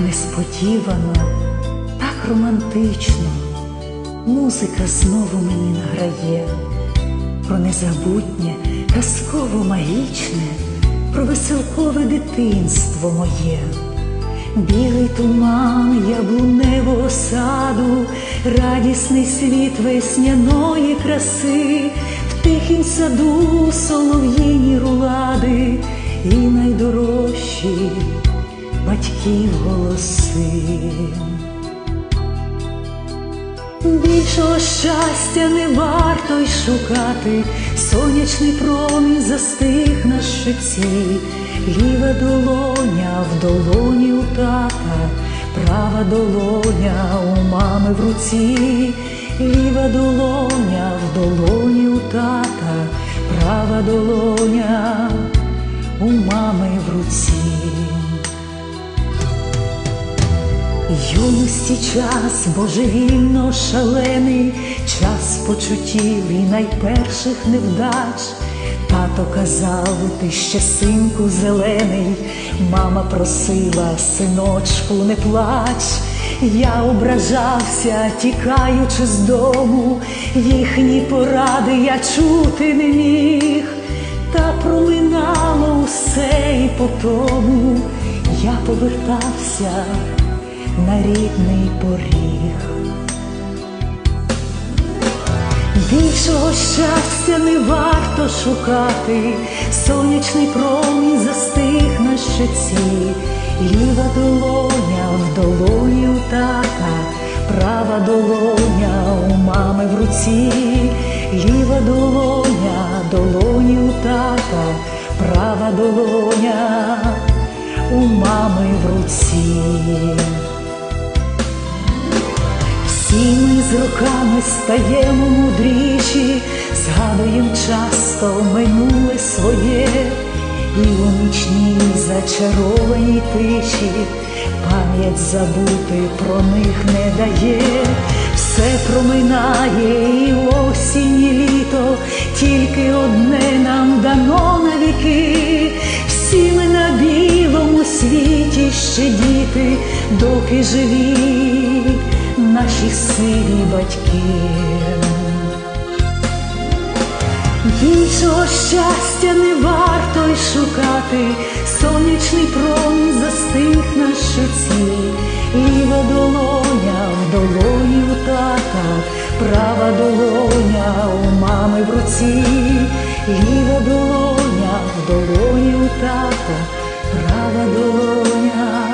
несподівано, так романтично, музика знову мені награє про незабутнє, казково магічне, про веселкове дитинство моє. Білий туман яблуневого саду, радісний світ весняної краси, в тихім саду солов'їні рулади і найдорожчі батьків голоси. Більшого щастя не варто й шукати, сонячний промінь застиг на щоці, ліва долоня в долоні у тата, права долоня у мами в руці, ліва долоня в долоні у тата, права долоня у мами в руці. Юності час божевільно шалений, час почуттів і найперших невдач. Тато казав, ти ще синку зелений, мама просила, синочку, не плач. Я ображався, тікаючи з дому, їхні поради я чути не міг, та проминало усе і по тому я повертався на рідний поріг. Більшого щастя не варто шукати, сонячний промінь застиг на щоці, ліва долоня в долоні у тата, права долоня у мами в руці, ліва долоня, долоні у тата, права долоня у мами в руці. Всі ми з роками стаємо мудріші, згадуєм часто минуле своє, і у нічній зачарованій тиші пам'ять забути про них не дає, все проминає і осінь, і літо, тільки одне нам дано на віки. Всі ми на білому світі ще діти, доки живі наші сиві батьки. Більшого щастя не варто й шукати, сонячний промінь застиг на щоці, ліва долоня в долоні у тата, права долоня у мами в руці, ліва долоня в долоні у тата, права долоня.